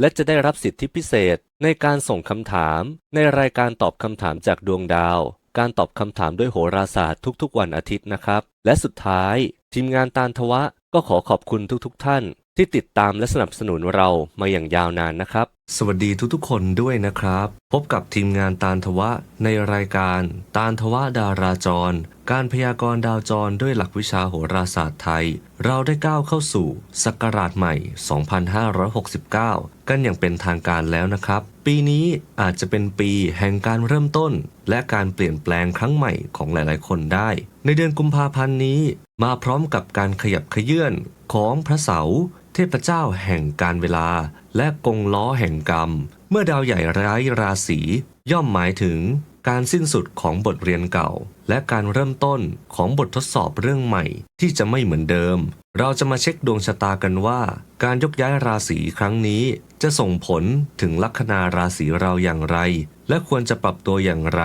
และจะได้รับสิทธิพิเศษในการส่งคำถาม ในรายการตอบคำถามจากดวงดาว การตอบคำถามด้วยโหราศาสตร์ทุกๆ วันอาทิตย์นะครับ และสุดท้าย ทีมงานตาลทวะก็ขอขอบคุณทุกๆท่าน ที่ติดตามและสนับสนุนเรามาอย่างยาวนานนะครับ สวัสดีทุกๆคนด้วยนะครับ พบกับทีมงานตาลทวะในรายการตาลทวะดาราจร การพยากรณ์ดาวจรด้วยหลักวิชาโหราศาสตร์ไทย เราได้ก้าวเข้าสู่ศักราชใหม่ 2569 กันอย่างเป็นทางการแล้วนะครับ ปีนี้อาจจะเป็นปีแห่งการเริ่มต้น และการเปลี่ยนแปลงครั้งใหม่ของหลายๆ คนได้ ในเดือนกุมภาพันธ์นี้ มาพร้อมกับการขยับขยื่นของพระเสาร์ ทพเจ้าแห่งการเวลา และกงล้อแห่งกรรม เมื่อดาวใหญ่ร้ายราศีย่อมหมายถึงการสิ้นสุดของบทเรียนเก่า และการเริ่มต้นของบททดสอบเรื่องใหม่ที่จะไม่เหมือนเดิม เราจะมาเช็คดวงชะตากันว่า การยกย้ายราศีครั้งนี้ จะส่งผลถึงลัคนาราศีเราอย่างไร และควรจะปรับตัวอย่างไร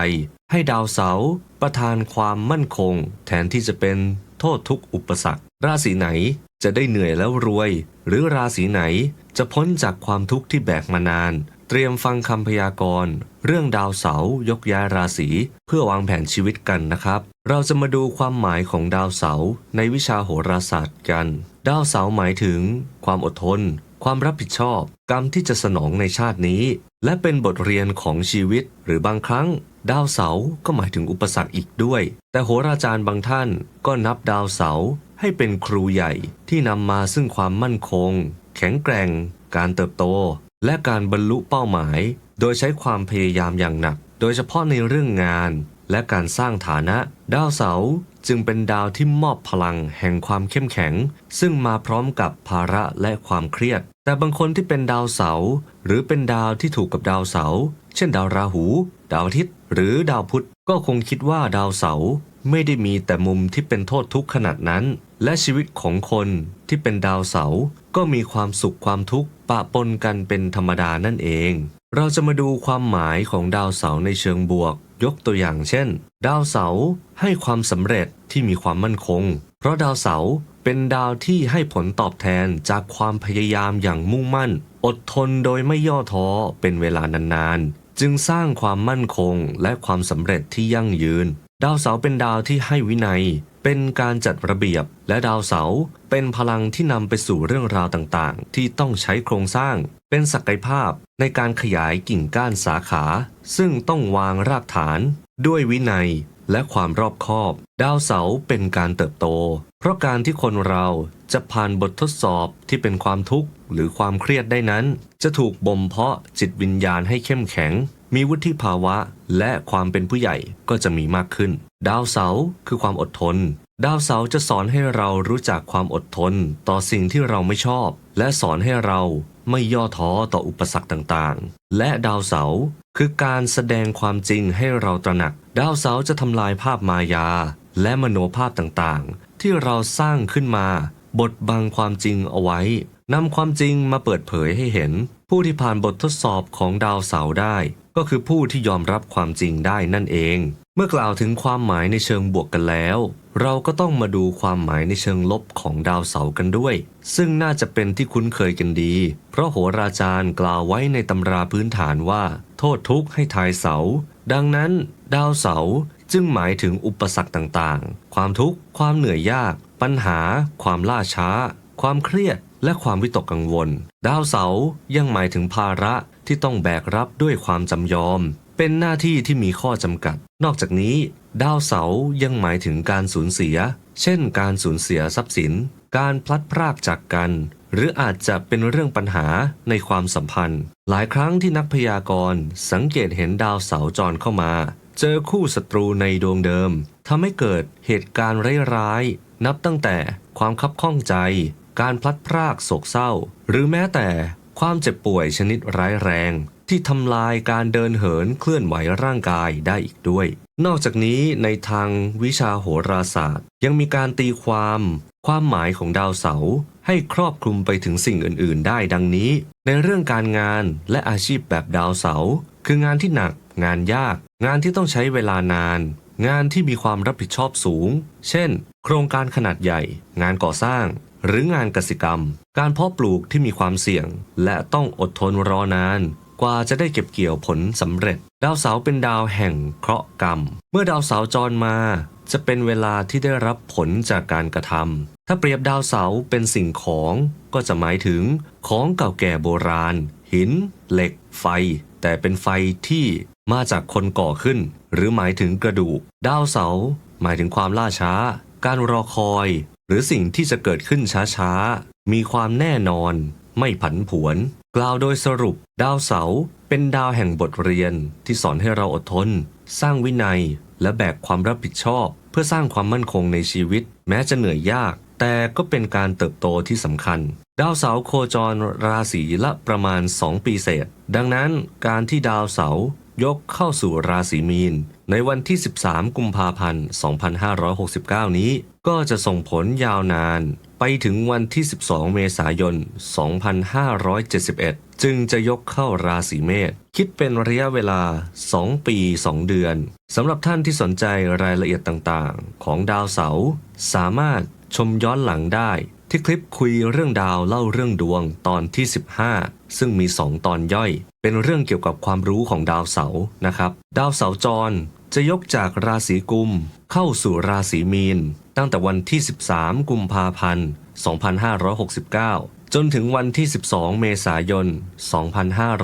ให้ดาวเสาร์ประทานความมั่นคง แทนที่จะเป็นโทษทุกข์อุปสรรค ราศีไหนจะได้เหนื่อยแล้วรวย หรือราศีไหนจะพ้นจากความทุกข์ที่แบกมานาน เตรียมฟังคำพยากรณ์ เรื่องดาวเสาร์ยกย้ายราศีเพื่อวางแผนชีวิตกันนะครับ เราจะมาดูความหมายของดาวเสาร์ในวิชาโหราศาสตร์กัน ดาวเสาร์หมายถึง ความอดทน ความรับผิดชอบ กรรมที่จะสนองในชาตินี้ และเป็นบทเรียนของชีวิต หรือบางครั้ง ดาวเสาร์ก็หมายถึงอุปสรรคอีกด้วย แต่โหราจารย์บางท่านก็นับดาวเสาร์ ให้เป็นครูใหญ่ที่นำมาซึ่งความมั่นคง แข็งแกร่ง การเติบโต และการบรรลุเป้าหมาย โดยใช้ความพยายามอย่างหนัก โดยเฉพาะในเรื่องงาน และการสร้างฐานะ ดาวเสาจึงเป็นดาวที่มอบพลังแห่งความเข้มแข็ง ซึ่งมาพร้อมกับภาระและความเครียด แต่บางคนที่เป็นดาวเสาหรือเป็นดาวที่ถูกกับดาวเสาเช่น ดาวราหู ดาวอาทิตย์ หรือดาวพุธก็คงคิดว่าดาวเสา ไม่ได้มีแต่มุมที่เป็นโทษทุกข์ขนาดนั้น และชีวิตของคนที่เป็นดาวเสาร์ก็มีความสุขความทุกข์ปะปนกันเป็นธรรมดานั่นเอง เราจะมาดูความหมายของดาวเสาร์ในเชิงบวก ยกตัวอย่างเช่น ดาวเสาร์ให้ความสำเร็จที่มีความมั่นคง เพราะดาวเสาร์เป็นดาวที่ให้ผลตอบแทนจากความพยายามอย่างมุ่งมั่น อดทนโดยไม่ย่อท้อเป็นเวลานานๆ จึงสร้างความมั่นคงและความสำเร็จที่ยั่งยืน ดาวเสาร์เป็นดาวที่ให้วินัย เป็นการจัดระเบียบ และดาวเสาร์เป็นพลังที่นำไปสู่เรื่องราวต่างๆ ที่ต้องใช้โครงสร้าง เป็นศักยภาพในการขยายกิ่งก้านสาขา ซึ่งต้องวางรากฐาน ด้วยวินัยและความรอบคอบ ดาวเสาร์เป็นการเติบโต เพราะการที่คนเราจะผ่านบททดสอบที่เป็นความทุกข์หรือความเครียดได้นั้น จะถูกบ่มเพาะจิตวิญญาณให้เข้มแข็ง มีวุฒิภาวะและความเป็นผู้ใหญ่ก็จะมีมากขึ้น ดาวเสาคือความอดทน ดาวเสาจะสอนให้เรารู้จักความอดทน ต่อสิ่งที่เราไม่ชอบ และสอนให้เราไม่ย่อท้อต่ออุปสรรคต่างๆ และดาวเสาคือการแสดงความจริงให้เราตระหนัก ดาวเสาจะทำลายภาพมายา และมโนภาพต่างๆ ที่เราสร้างขึ้นมา บดบังความจริงเอาไว้ นำความจริงมาเปิดเผยให้เห็น ผู้ที่ผ่านบททดสอบของดาวเสาร์ได้ ก็คือผู้ที่ยอมรับความจริงได้นั่นเอง เมื่อกล่าวถึงความหมายในเชิงบวกกันแล้ว เราก็ต้องมาดูความหมายในเชิงลบของดาวเสาร์กันด้วย ซึ่งน่าจะเป็นที่คุ้นเคยกันดี เพราะโหราจารย์กล่าวไว้ในตำราพื้นฐานว่า โทษทุกข์ให้ทายเสา ดังนั้น ดาวเสาร์จึงหมายถึงอุปสรรคต่างๆ ความทุกข์ ความเหนื่อยยาก ปัญหา ความล่าช้า ความเครียด และความวิตกกังวล ดาวเสาร์ยังหมายถึงภาระที่ต้องแบกรับด้วยความจำยอม เป็นหน้าที่ที่มีข้อจำกัด นอกจากนี้ ดาวเสาร์ยังหมายถึงการสูญเสีย เช่น การสูญเสียทรัพย์สิน การพลัดพรากจากกัน หรืออาจจะเป็นเรื่องปัญหาในความสัมพันธ์ หลายครั้งที่นักพยากรณ์สังเกตเห็นดาวเสาร์จรเข้ามา เจอคู่ศัตรูในดวงเดิมทำให้เกิดเหตุการณ์ร้ายๆนับตั้งแต่ความคับข้องใจ การพลัดพรากโศกเศร้า หรือแม้แต่ความเจ็บป่วยชนิดร้ายแรง ที่ทำลายการเดินเหินเคลื่อนไหวร่างกายได้อีกด้วย นอกจากนี้ในทางวิชาโหราศาสตร์ ยังมีการตีความ ความหมายของดาวเสาร์ให้ครอบคลุมไปถึงสิ่งอื่น ๆ ได้ดังนี้ ในเรื่องการงานและอาชีพแบบดาวเสาร์คืองานที่หนัก งานยาก งานที่ต้องใช้เวลานาน งานที่มีความรับผิดชอบสูง เช่น โครงการขนาดใหญ่ งานก่อสร้าง หรืองานกสิกรรม การเพาะปลูกที่มีความเสี่ยง และต้องอดทนรอนาน กว่าจะได้เก็บเกี่ยวผลสำเร็จ ดาวเสาเป็นดาวแห่งเคราะห์กรรม เมื่อดาวเสาจรมา จะเป็นเวลาที่ได้รับผลจากการกระทำถ้าเปรียบดาวเสาเป็นสิ่งของก็จะหมายถึงของเก่าแก่โบราณ หิน เหล็ก ไฟ แต่เป็นไฟที่มาจากคนก่อขึ้น หรือหมายถึงกระดูก ดาวเสา หมายถึงความล่าช้า การรอคอย หรือสิ่งที่จะเกิดขึ้นช้าๆ มีความแน่นอน ไม่ผันผวน กล่าวโดยสรุป ดาวเสาร์เป็นดาวแห่งบทเรียนที่สอนให้เราอดทน สร้างวินัย และแบกความรับผิดชอบ เพื่อสร้างความมั่นคงในชีวิต แม้จะเหนื่อยยาก แต่ก็เป็นการเติบโตที่สำคัญ ดาวเสาร์โคจรราศีละประมาณ 2 ปีเศษ ดังนั้นการที่ดาวเสาร์ยกเข้าสู่ราศีมีน ในวันที่ 13 กุมภาพันธ์ 2569 นี้ ก็จะส่งผลยาวนาน ไปถึงวันที่ 12 เมษายน 2571 จึงจะยกเข้าราศีเมษ คิดเป็นระยะเวลา 2 ปี 2 เดือน สำหรับท่านที่สนใจรายละเอียดต่างๆ ของดาวเสาร์สามารถชมย้อนหลังได้ที่คลิปคุยเรื่องดาวเล่าเรื่องดวงตอนที่ 15 ซึ่งมี 2 ตอนย่อย เป็นเรื่องเกี่ยวกับความรู้ของดาวเสาร์นะครับ ดาวเสาร์จร จะยกจากราศีกุมเข้าสู่ราศีมีน ตั้งแต่วันที่ 13 กุมภาพันธ์ 2569 จนถึงวันที่ 12 เมษายน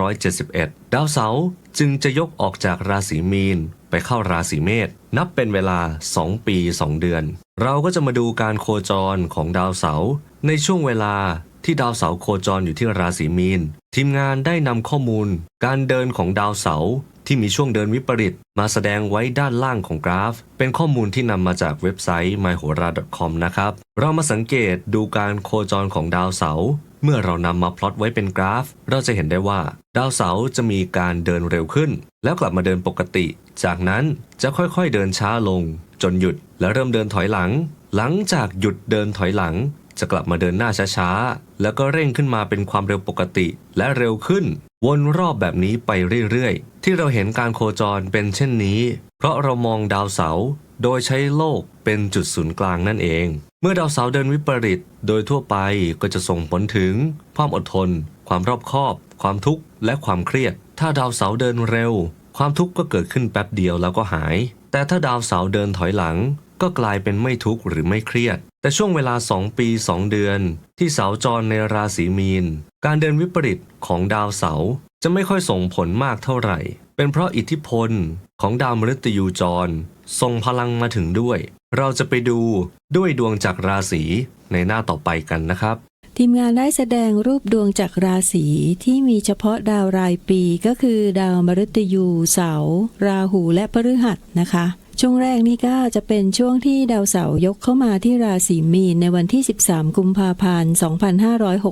2571 ดาวเสาร์จึงจะยกออกจากราศีมีนไปเข้าราศีเมษนับเป็นเวลา 2 ปี 2 เดือน เราก็จะมาดูการโคจรของดาวเสาร์ในช่วงเวลาที่ดาวเสาร์โคจรอยู่ที่ราศีมีน ทีมงานได้นำข้อมูล การเดินของดาวเสาร์ ที่มีช่วงเดินวิปริตมาแสดงไว้ด้านล่างของกราฟ เป็นข้อมูลที่นำมาจากเว็บไซต์ myhora.com นะครับ เรามาสังเกตดูการโคจรของดาวเสาร์เมื่อเรานำมาพลอตไว้เป็นกราฟ เราจะเห็นได้ว่า ดาวเสาร์จะมีการเดินเร็วขึ้น แล้วกลับมาเดินปกติ จากนั้นจะค่อยๆเดินช้าลง จนหยุดและเริ่มเดินถอยหลัง หลังจากหยุดเดินถอยหลัง จะกลับมาเดินหน้าช้าๆ แล้วก็เร่งขึ้นมาเป็นความเร็วปกติ และเร็วขึ้น วนรอบแบบนี้ไปเรื่อยๆ ที่เราเห็นการโคจรเป็นเช่นนี้ เพราะเรามองดาวเสาร์โดยใช้โลกเป็นจุดศูนย์กลางนั่นเอง เมื่อดาวเสาร์เดินวิปริต โดยทั่วไปก็จะส่งผลถึง ความอดทน ความรอบคอบ ความทุกข์ และความเครียด ถ้าดาวเสาร์เดินเร็ว ความทุกข์ก็เกิดขึ้นแป๊บเดียวแล้วก็หาย แต่ถ้าดาวเสาร์เดินถอยหลัง ก็กลายเป็นไม่ทุกข์หรือไม่เครียด แต่ช่วงเวลา 2 ปี 2 เดือน ที่เสาจรในราศีมีน การเดินวิปริตของดาวเสาจะไม่ค่อยส่งผลมากเท่าไหร่ เป็นเพราะอิทธิพลของดาวมฤตยูจรส่งพลังมาถึงด้วย เราจะไปดูด้วยดวงจากราศีในหน้าต่อไปกันนะครับทีมงานได้แสดงรูปดวงจากราศีที่มีเฉพาะดาวรายปีก็คือ ดาวมฤตยู เสา ราหูและพฤหัสนะคะ ช่วงแรกนี่ก็จะเป็นช่วงที่ดาวเสาร์ยกเข้ามาที่ราศีมีนในวันที่ 13 กุมภาพันธ์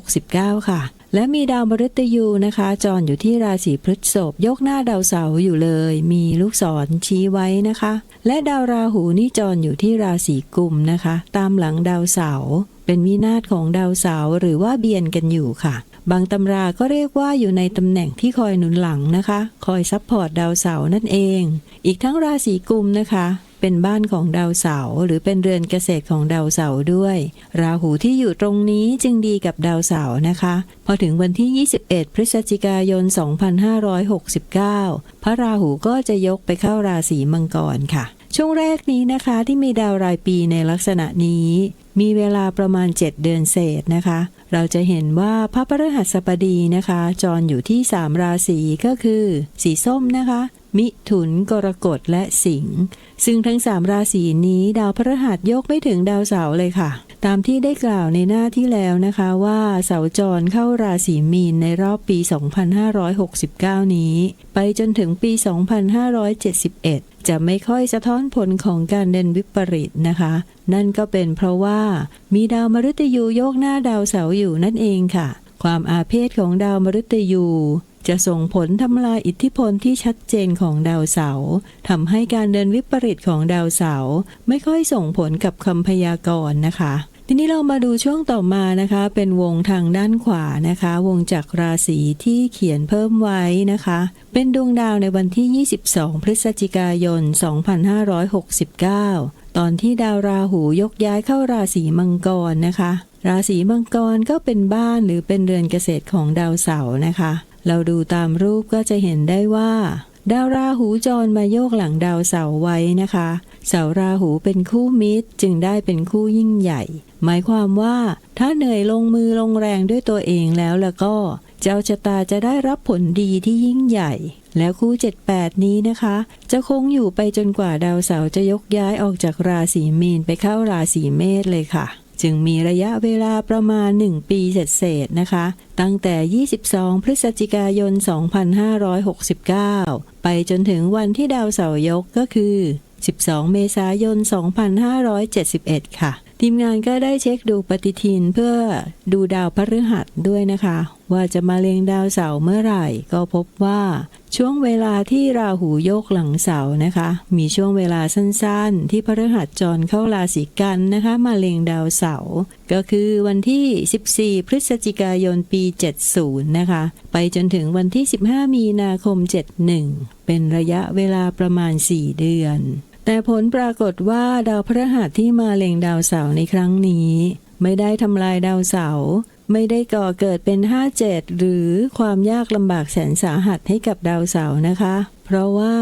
2569 ค่ะ และมีดาวมฤตยูนะคะ จรอยู่ที่ราศีพฤษภยกหน้าดาวเสาร์อยู่เลย มีลูกศรชี้ไว้นะคะ และดาวราหูนี่จรอยู่ที่ราศีกุมนะคะ ตามหลังดาวเสาร์เป็นวินาศของดาวเสาร์หรือว่าเบียนกันอยู่ค่ะ บางตำราก็เรียกว่าอยู่ในตำแหน่งที่คอยหนุนหลังนะคะ คอยซัพพอร์ตดาวเสาร์นั่นเอง อีกทั้งราศีกุมนะคะ เป็นบ้านของดาวเสาร์หรือเป็นเรือนเกษตรของดาวเสาร์ด้วย ราหูที่อยู่ตรงนี้จึงดีกับดาวเสาร์นะคะ พอถึงวันที่ 21 พฤศจิกายน 2569 พระราหูก็จะยกไปเข้าราศีมังกรค่ะ ช่วงแรกนี้นะคะที่มีดาวรายปีในลักษณะนี้ มีเวลาประมาณ 7 เดือนเศษนะคะ เราจะเห็นว่าพระพฤหัสบดีนะคะ จรอยู่ที่ 3 ราศีก็คือ สีส้มนะคะ มิถุนกรกฎและสิงห์ซึ่งทั้ง 3 ราศีนี้ดาวพฤหัสยกไม่ถึงดาวเสาร์เลยค่ะ ตามที่ได้กล่าวในหน้าที่แล้วนะคะว่าเสาจรเข้าราศีมีนในรอบปี 2569 นี้ ไปจนถึงปี 2571 จะไม่ค่อยสะท้อนผลของการเดินวิปริตนะคะ นั่นก็เป็นเพราะว่ามีดาวมฤตยูโยกหน้าดาวเสาร์อยู่นั่นเองค่ะ ความอาเพศของดาวมฤตยูจะส่งผลทำลายอิทธิพลที่ชัดเจนของดาวเสาร์ทำให้การเดินวิปริตของดาวเสาร์ไม่ค่อยส่งผลกับคำพยากรณ์นะคะ ทีนี้เรามาดูช่วงต่อมานะคะ เป็นวงทางด้านขวานะคะ วงจากราศีที่เขียนเพิ่มไว้นะคะ เป็นดวงดาวในวันที่ 22 พฤศจิกายน 2569 ตอนที่ดาวราหูยกย้ายเข้าราศีมังกรนะคะ ราศีมังกรก็เป็นบ้านหรือเป็นเรือนเกษตรของดาวเสาร์นะคะ เราดูตามรูปก็จะเห็นได้ว่า ดาวราหูจรมาโยกหลังดาวเสาร์ไว้นะคะ เสาราหูเป็นคู่มิตรจึงได้เป็นคู่ยิ่งใหญ่ หมายความว่าถ้าเหนื่อยลงมือลงแรงด้วยตัวเองแล้วแล้วก็ เจ้าชะตาจะได้รับผลดีที่ยิ่งใหญ่ แล้วคู่ 78 นี้นะคะ จะคงอยู่ไปจนกว่าดาวเสาร์จะยกย้ายออกจากราศีมีนไปเข้าราศีเมษเลยค่ะ จึงมีระยะเวลาประมาณ 1 ปีเศษๆนะคะ ตั้งแต่ 22 พฤศจิกายน 2569 ไปจนถึงวันที่ดาวเสาร์ยกก็คือ 12 เมษายน 2571 ค่ะ ทีมงานก็ได้เช็คดูปฏิทินเพื่อดูดาวพฤหัสด้วยนะคะ ว่าจะมาเล็งดาวเสาร์เมื่อไหร่ ก็พบว่าช่วงเวลาที่ราหูโยกหลังเสาร์นะคะ มีช่วงเวลาสั้นๆ ที่พฤหัสจรเข้าราศีกันนะคะ มาเล็งดาวเสาร์ก็คือวันที่ 14 พฤศจิกายนปี 70 นะคะ ไปจนถึงวันที่ 15 มีนาคม 71 เป็นระยะเวลาประมาณ 4 เดือน แต่ผลปรากฏว่าดาวพฤหัสที่มาเล็งดาวเสาร์ในครั้งนี้ ไม่ได้ทำลายดาวเสาร์ไม่ได้ก่อเกิดเป็น 57 หรือความยากลำบากแสนสาหัสให้กับดาวเสาร์นะคะ เพราะว่า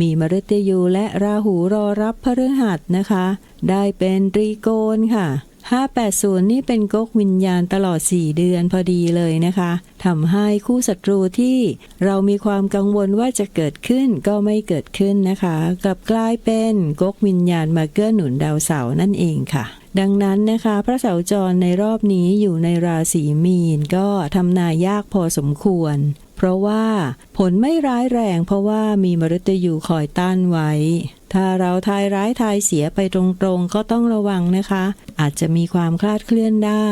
มีมฤตยูและราหูรอรับพฤหัสนะคะ ได้เป็นตรีโกณค่ะ 580 นี่เป็นก๊กวิญญาณตลอด 4 เดือนพอดีเลยนะคะทำให้คู่ศัตรูที่เรามีความกังวลว่าจะเกิดขึ้นก็ไม่เกิดขึ้นนะคะ กลับกลายเป็นก๊กวิญญาณมาเกื้อหนุนดาวเสาร์นั่นเองค่ะดังนั้นนะคะ พระเสาร์จรในรอบนี้อยู่ในราศีมีนก็ทำนายยากพอสมควร เพราะว่าผลไม่ร้ายแรงเพราะว่ามีมฤตยูคอยต้านไว้ ถ้าเราทายร้ายทายเสียไปตรงๆ ก็ต้องระวังนะคะ อาจจะมีความคลาดเคลื่อนได้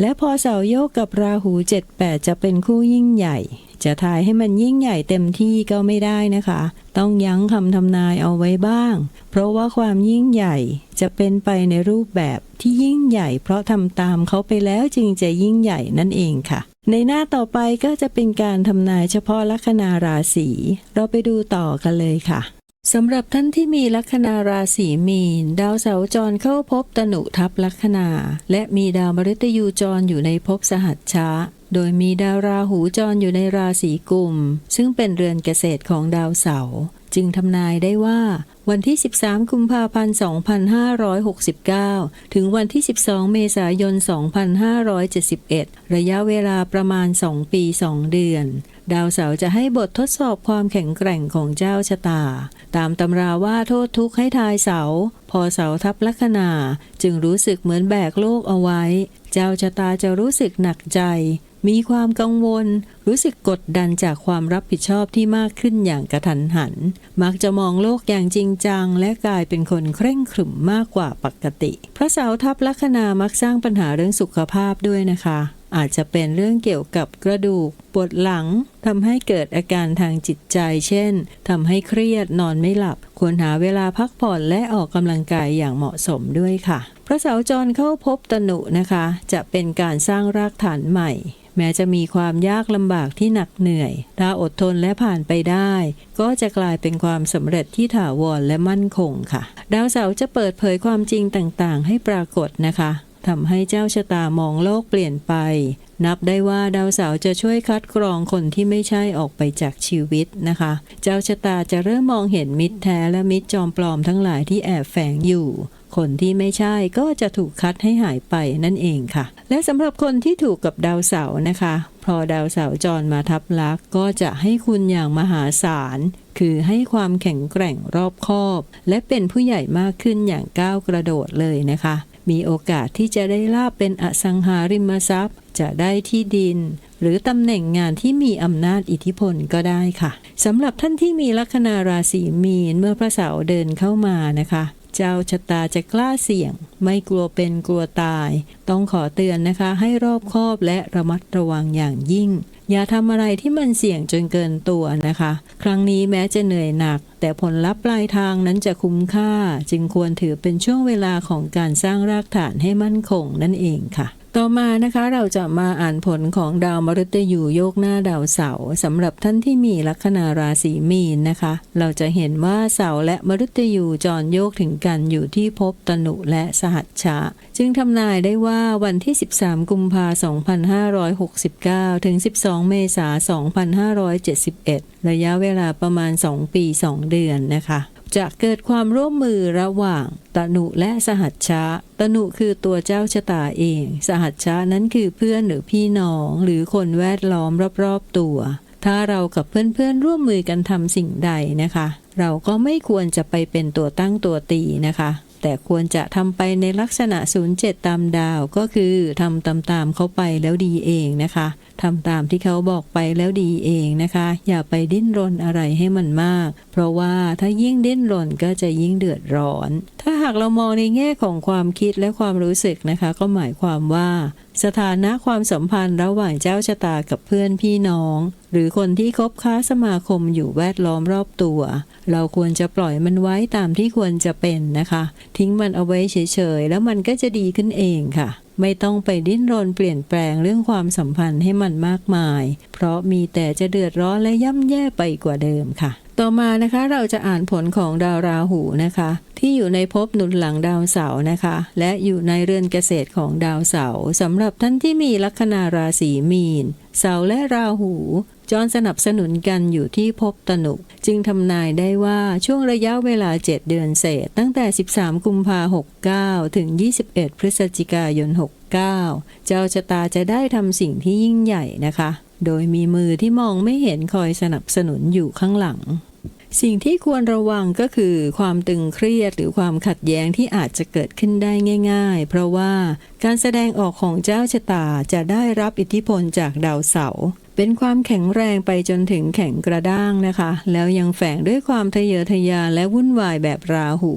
และพอเสาร์โยกกับราหู 78 จะเป็นคู่ยิ่งใหญ่ จะทายให้มันยิ่งใหญ่เต็มที่ก็ไม่ได้นะคะ ต้องยั้งคำทำนายเอาไว้บ้าง เพราะว่าความยิ่งใหญ่จะเป็นไปในรูปแบบที่ยิ่งใหญ่ เพราะทำตามเขาไปแล้วจึงจะยิ่งใหญ่นั่นเองค่ะ ในหน้าต่อไปก็จะเป็นการทำนายเฉพาะลัคนาราศีเราไปดูต่อกันเลยค่ะ สำหรับท่านที่มีลัคนาราศีมีน ดาวเสาร์จรเข้าพบตนุทับลัคนา และมีดาวมฤตยูจรอยู่ในภพสหัชชะ โดยมีดาวราหูจรอยู่ในราศีกุม ซึ่งเป็นเรือนเกษตรของดาวเสาร์จึงทำนายได้ว่า วันที่ 13 กุมภาพันธ์ 2569 ถึงวันที่ 12 เมษายน 2571 ระยะเวลาประมาณ 2 ปี 2 เดือน ดาวเสาร์จะให้บททดสอบความแข็งแกร่งของเจ้าชะตา ตามตำราว่าโทษทุกข์ให้ทายเสา พอเสาทับลัคนา จึงรู้สึกเหมือนแบกโลกเอาไว้ เจ้าชะตาจะรู้สึกหนักใจ มีความกังวล รู้สึกกดดันจากความรับผิดชอบที่มากขึ้นอย่างกระทันหัน มักจะมองโลกอย่างจริงจัง และกลายเป็นคนเคร่งขรึมมากกว่าปกติ พระเสาทับลัคนามักสร้างปัญหาเรื่องสุขภาพด้วยนะคะ อาจจะเป็นเรื่องเกี่ยวกับกระดูก ปวดหลังทำให้เกิดอาการทางจิตใจ เช่นทำให้เครียดนอนไม่หลับ ควรหาเวลาพักผ่อนและออกกำลังกายอย่างเหมาะสมด้วยค่ะ พระเสาร์จรเข้าพบตนุนะคะ จะเป็นการสร้างรากฐานใหม่ แม้จะมีความยากลำบากที่หนักเหนื่อย ถ้าอดทนและผ่านไปได้ ก็จะกลายเป็นความสำเร็จที่ถาวรและมั่นคงค่ะ ดาวเสาร์จะเปิดเผยความจริงต่างๆ ให้ปรากฏนะคะ ทำให้เจ้าชะตามองโลกเปลี่ยนไป นับได้ว่าดาวเสาร์จะช่วยคัดกรองคนที่ไม่ใช่ออกไปจากชีวิตนะคะ เจ้าชะตาจะเริ่มมองเห็นมิตรแท้และมิตรจอมปลอมทั้งหลายที่แอบแฝงอยู่คนที่ไม่ใช่ก็จะถูกคัดให้หายไปนั่นเองค่ะ และสำหรับคนที่ถูกกับดาวเสาร์นะคะ พอดาวเสาร์จรมาทับลักก็จะให้คุณอย่างมหาศาล คือให้ความแข็งแกร่งรอบคอบ และเป็นผู้ใหญ่มากขึ้นอย่างก้าวกระโดดเลยนะคะ มีโอกาสที่จะได้ลาบเป็นอสังหาริมทรัพย์ จะได้ที่ดิน หรือตำแหน่งงานที่มีอำนาจอิทธิพลก็ได้ค่ะสำหรับท่านที่มีลัคนาราศีมีนเมื่อพระเสาร์เดินเข้ามานะคะ เจ้าชะตาจะกล้าเสี่ยง ไม่กลัวเป็นกลัวตาย ต้องขอเตือนนะคะให้รอบคอบและระมัดระวังอย่างยิ่ง อย่าทำอะไรที่มันเสี่ยงจนเกินตัวนะคะ ครั้งนี้แม้จะเหนื่อยหนัก แต่ผลลัพธ์ปลายทางนั้นจะคุ้มค่า จึงควรถือเป็นช่วงเวลาของการสร้างรากฐานให้มั่นคงนั่นเองค่ะ ต่อมานะคะเราจะมาอ่านผลของดาวมฤตยูโยกหน้าดาวเสาร์สำหรับท่านที่มีลัคนาราศีมีนนะคะ เราจะเห็นว่าเสาร์และมฤตยูจรโยกถึงกันอยู่ที่ภพตนุและสหัชชะ จึงทำนายได้ว่าวันที่ 13 กุมภา2569 ถึง 12 เมษายน2571 ระยะเวลาประมาณ 2 ปี 2 เดือนนะคะ จะเกิดความร่วมมือระหว่างตนุและสหัชชะ ตนุคือตัวเจ้าชะตาเอง สหัชชะนั้นคือเพื่อนหรือพี่น้องหรือคนแวดล้อมรอบๆตัว ถ้าเรากับเพื่อนๆร่วมมือกันทำสิ่งใดนะคะ เราก็ไม่ควรจะไปเป็นตัวตั้งตัวตีนะคะ แต่ควรจะทำไปในลักษณะ 07 ตามดาวก็คือทำตามๆเขาไปแล้วดีเองนะคะทำตามที่เขาบอกไปแล้วดีเองนะคะ อย่าไปดิ้นรนอะไรให้มันมาก เพราะว่าถ้ายิ่งดิ้นรนก็จะยิ่งเดือดร้อน ถ้าหากเรามองในแง่ของความคิดและความรู้สึกนะคะ ก็หมายความว่า สถานะความสัมพันธ์ระหว่างเจ้าชะตากับเพื่อนพี่น้อง หรือคนที่คบค้าสมาคมอยู่แวดล้อมรอบตัว เราควรจะปล่อยมันไว้ตามที่ควรจะเป็นนะคะ ทิ้งมันเอาไว้เฉยๆ แล้วมันก็จะดีขึ้นเองค่ะ ไม่ต้องไปดิ้นรนเปลี่ยนแปลงเรื่องความสัมพันธ์ให้มันมากมาย เพราะมีแต่จะเดือดร้อนและย่ำแย่ไปกว่าเดิมค่ะ ต่อมานะคะเราจะอ่านผลของดาวราหูนะคะ ที่อยู่ในภพหนุนหลังดาวเสาร์นะคะ และอยู่ในเรือนเกษตรของดาวเสาร์สำหรับท่านที่มีลัคนาราศีมีน เสาร์และราหูจรสนับสนุนกันอยู่ที่ภพตนุจึงทำนายได้ว่าช่วงระยะเวลา 7 เดือนเศษ ตั้งแต่ 13 กุมภา69 ถึง 21 พฤศจิกายน 69 เจ้าชะตาจะได้ทำสิ่งที่ยิ่งใหญ่นะคะ โดยมีมือที่มองไม่เห็นคอยสนับสนุนอยู่ข้างหลัง สิ่งที่ควรระวังก็คือความตึงเครียดหรือความขัดแย้งที่อาจจะเกิดขึ้นได้ง่าย ๆ เพราะว่าการแสดงออกของเจ้าชะตาจะได้รับอิทธิพลจากดาวเสาร์ เป็นความแข็งแรงไปจนถึงแข็งกระด้างนะคะ แล้วยังแฝงด้วยความทะเยอทะยานและวุ่นวายแบบราหู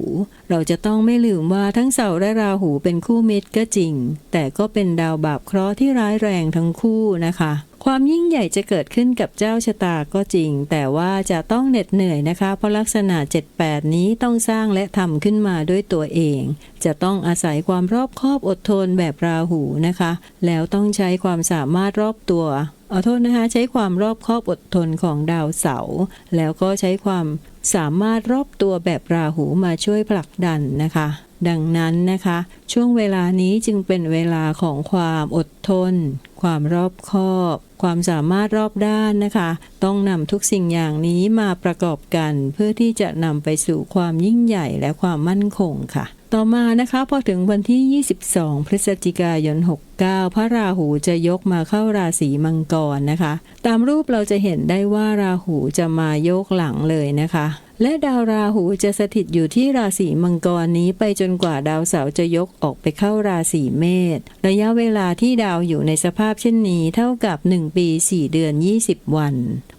เราจะต้องไม่ลืมว่าทั้งเสาและราหูเป็นคู่มิตรก็จริง แต่ก็เป็นดาวบาปเคราะห์ที่ร้ายแรงทั้งคู่นะคะความยิ่งใหญ่จะเกิดขึ้นกับเจ้าชะตาก็จริง แต่ว่าจะต้องเหน็ดเหนื่อยนะคะ เพราะลักษณะ 78 นี้ต้องสร้างและทำขึ้นมาด้วยตัวเอง จะต้องอาศัยความรอบคอบอดทนแบบราหูนะคะ แล้วต้องใช้ความสามารถรอบตัว เอโทษนะคะใช้ความรอบคอบอดทนของดาวเสาร์แล้วก็ใช้ความสามารถรอบตัวแบบราหูมาช่วยผลักดันนะคะ ดังนั้นนะคะ ช่วงเวลานี้จึงเป็นเวลาของความอดทน ความรอบคอบ ความสามารถรอบด้านนะคะ ต้องนำทุกสิ่งอย่างนี้มาประกอบกัน เพื่อที่จะนำไปสู่ความยิ่งใหญ่และความมั่นคงค่ะ ต่อมานะคะพอถึงวันที่ 22 พฤศจิกายน 69พระราหูจะยกมาเข้าราศีมังกรนะคะ ตามรูปเราจะเห็นได้ว่าราหูจะมาโยกหลังเลยนะคะ และดาวราหูจะสถิตอยู่ที่ราศีมังกรนี้ไปจนกว่าดาวเสาร์จะยกออกไปเข้าราศีเมษ ระยะเวลาที่ดาวอยู่ในสภาพเช่นนี้เท่ากับ 1 ปี 4 เดือน 20 วัน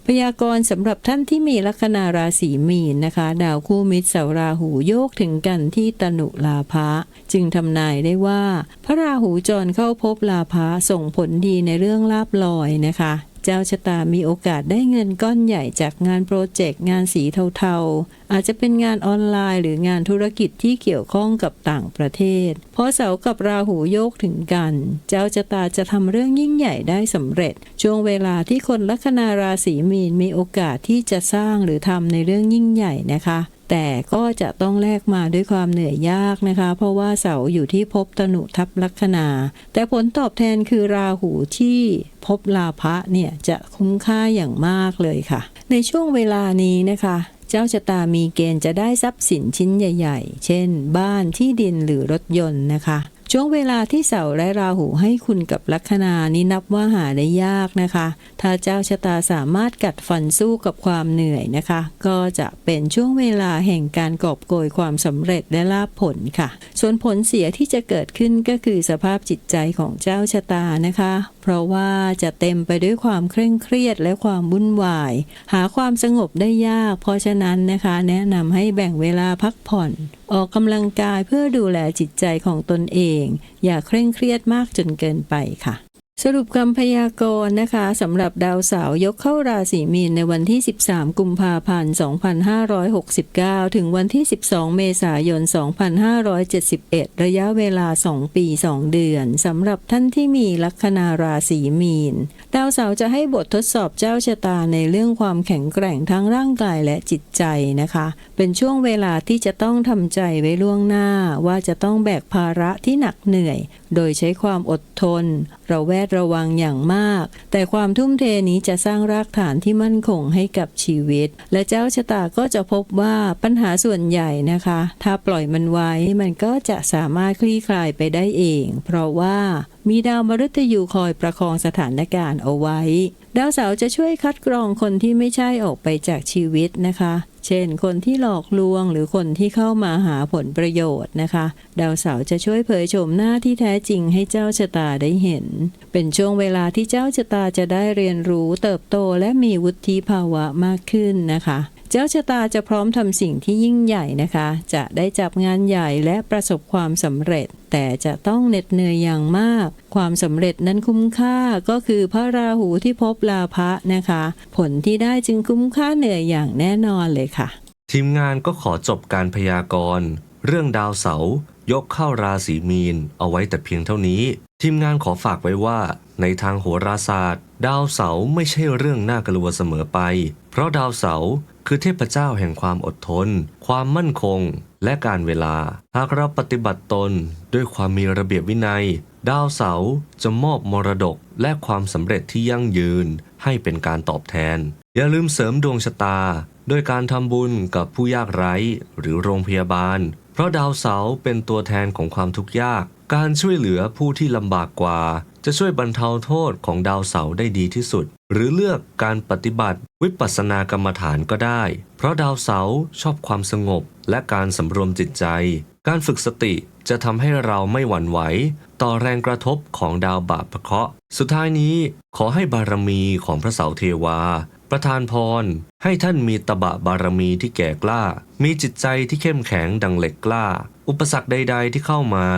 พยากรณ์สำหรับท่านที่มีลัคนาราศีมีนนะคะ ดาวคู่มิตรเสาราหูโยกถึงกันที่ตนุลาภะ จึงทำนายได้ว่า พระราหูจรเข้าพบลาภะส่งผลดีในเรื่องลาบลอยนะคะเจ้าชะตามีโอกาสได้เงินก้อนใหญ่จากงานโปรเจกต์งานสีเทาๆ อาจจะเป็นงานออนไลน์หรืองานธุรกิจที่เกี่ยวข้องกับต่างประเทศ เพราะเสากับราหูโยกถึงกัน เจ้าชะตาจะทำเรื่องยิ่งใหญ่ได้สำเร็จ ช่วงเวลาที่คนลัคนาราศีมีนมีโอกาสที่จะสร้างหรือทำในเรื่องยิ่งใหญ่นะคะ แต่ก็จะต้องแลกมาด้วยความเหนื่อยยากนะคะ เพราะว่าเสาอยู่ที่ภพตนุทับลัคนา แต่ผลตอบแทนคือราหูที่พบลาภะเนี่ยจะคุ้มค่าอย่างมากเลยค่ะ ในช่วงเวลานี้นะคะ เจ้าชะตามีเกณฑ์จะได้ทรัพย์สินชิ้นใหญ่ ๆ เช่น บ้านที่ดินหรือรถยนต์นะคะ ช่วงเวลาที่เสาร์และราหูให้คุณกับลัคนานี้นับว่าหาได้ยากนะคะ ถ้าเจ้าชะตาสามารถกัดฟันสู้กับความเหนื่อยนะคะ ก็จะเป็นช่วงเวลาแห่งการกอบโกยความสำเร็จและลาภผลค่ะ ส่วนผลเสียที่จะเกิดขึ้นก็คือสภาพจิตใจของเจ้าชะตานะคะ เพราะว่าจะเต็มไปด้วยความเคร่งเครียดและความวุ่นวาย หาความสงบได้ยาก เพราะฉะนั้นนะคะ แนะนำให้แบ่งเวลาพักผ่อน ออกกำลังกายเพื่อดูแลจิตใจของตนเอง อย่าเคร่งเครียดมากจนเกินไปค่ะ สรุปคำพยากรณ์นะคะสำหรับดาวเสาร์ยกเข้าราศีมีนในวันที่ 13 กุมภาพันธ์ 2569 ถึงวันที่ 12 เมษายน 2571 ระยะเวลา 2 ปี 2 เดือนสำหรับท่านที่มีลัคนาราศีมีน ดาวเสาร์จะให้บททดสอบเจ้าชะตาในเรื่องความแข็งแกร่งทั้งร่างกายและจิตใจนะคะ เป็นช่วงเวลาที่จะต้องทำใจไว้ล่วงหน้าว่าจะต้องแบกภาระที่หนักเหนื่อย โดยใช้ความอดทน ระแวดระวังอย่างมาก แต่ความทุ่มเทนี้จะสร้างรากฐานที่มั่นคงให้กับชีวิต และเจ้าชะตาก็จะพบว่าปัญหาส่วนใหญ่นะคะ ถ้าปล่อยมันไว้มันก็จะสามารถคลี่คลายไปได้เอง เพราะว่ามีดาวมฤตยูคอยประคองสถานการณ์เอาไว้ ดาวเสาร์จะช่วยคัดกรองคนที่ไม่ใช่ออกไปจากชีวิตนะคะ เช่น คนที่หลอกลวงหรือคนที่เข้ามาหาผลประโยชน์นะคะ ดาวเสาร์จะช่วยเผยโฉมหน้าที่แท้จริงให้เจ้าชะตาได้เห็น เป็นช่วงเวลาที่เจ้าชะตาจะได้เรียนรู้เติบโตและมีวุฒิภาวะมากขึ้นนะคะ เจ้าชะตาจะพร้อมทำสิ่งที่ยิ่งใหญ่นะคะ จะได้จับงานใหญ่และประสบความสำเร็จ แต่จะต้องเหน็ดเหนื่อยอย่างมาก ความสำเร็จนั้นคุ้มค่าก็คือพระราหูที่พบลาภะนะคะ ผลที่ได้จึงคุ้มค่าเหนื่อยอย่างแน่นอนเลยค่ะ ทีมงานก็ขอจบการพยากรณ์เรื่องดาวเสาร์ยกเข้าราศีมีน เอาไว้แต่เพียงเท่านี้ ทีมงานขอฝากไว้ว่า ในทางโหราศาสตร์ ดาวเสาร์ไม่ใช่เรื่องน่ากลัวเสมอไป เพราะดาวเสาร์ คือเทพเจ้าแห่งความอดทน ความมั่นคง และการเวลา หากเราปฏิบัติตนด้วยความมีระเบียบวินัย ดาวเสาจะมอบมรดกและความสำเร็จที่ยั่งยืน ให้เป็นการตอบแทน อย่าลืมเสริมดวงชะตาโดยการทำบุญกับผู้ยากไร้ หรือโรงพยาบาล เพราะดาวเสาเป็นตัวแทนของความทุกข์ยาก การช่วยเหลือผู้ที่ลำบากกว่า จะช่วยบรรเทาโทษของดาวเสาร์ได้ดีที่สุด หรือเลือกการปฏิบัติวิปัสสนากรรมฐานก็ได้ เพราะดาวเสาร์ชอบความสงบและการสำรวมจิตใจ การฝึกสติจะทำให้เราไม่หวั่นไหว ต่อแรงกระทบของดาวบาปะเคราะห์สุดท้ายนี้ขอให้บารมีของพระเสาเทวา ประทานพร ให้ท่านมีตบะบารมีที่แก่กล้า มีจิตใจที่เข้มแข็งดังเหล็กกล้า อุปสรรคใด ๆ ที่เข้ามา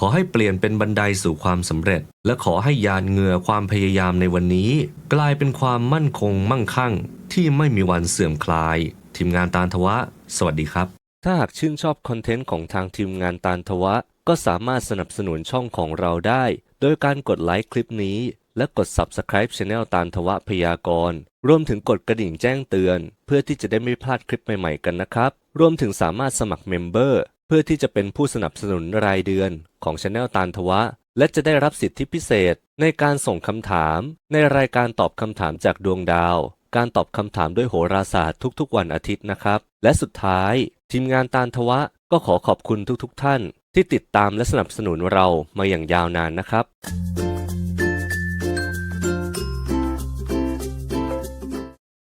ขอให้เปลี่ยนเป็นบันไดสู่ความสำเร็จ และขอให้ยานเหงื่อความพยายามในวันนี้ กลายเป็นความมั่นคงมั่งคั่ง ที่ไม่มีวันเสื่อมคลาย ทีมงานตาลทวะ สวัสดีครับ ถ้าหากชื่นชอบคอนเทนต์ของทางทีมงานตาลทวะ ก็สามารถสนับสนุนช่องของเราได้ โดยการกดไลค์คลิปนี้ และกด Subscribe Channel ตาลทวะพยากรณ์รวมถึงกดกระดิ่งแจ้งเตือน เพื่อที่จะได้ไม่พลาดคลิปใหม่ๆกันนะครับ รวมถึงสามารถสมัครเมมเบอร์ เพื่อที่จะเป็นผู้สนับสนุนรายเดือนของช anel ตานทวะ และจะได้รับสิทธิพิเศษในการส่งคำถาม ในรายการตอบคำถามจากดวงดาว การตอบคำถามด้วยโหราศาสตร์ทุกๆ วันอาทิตย์นะครับ และสุดท้าย ทีมงานตานทวะก็ขอขอบคุณทุกๆท่าน ที่ติดตามและสนับสนุนเรามาอย่างยาวนานนะครับ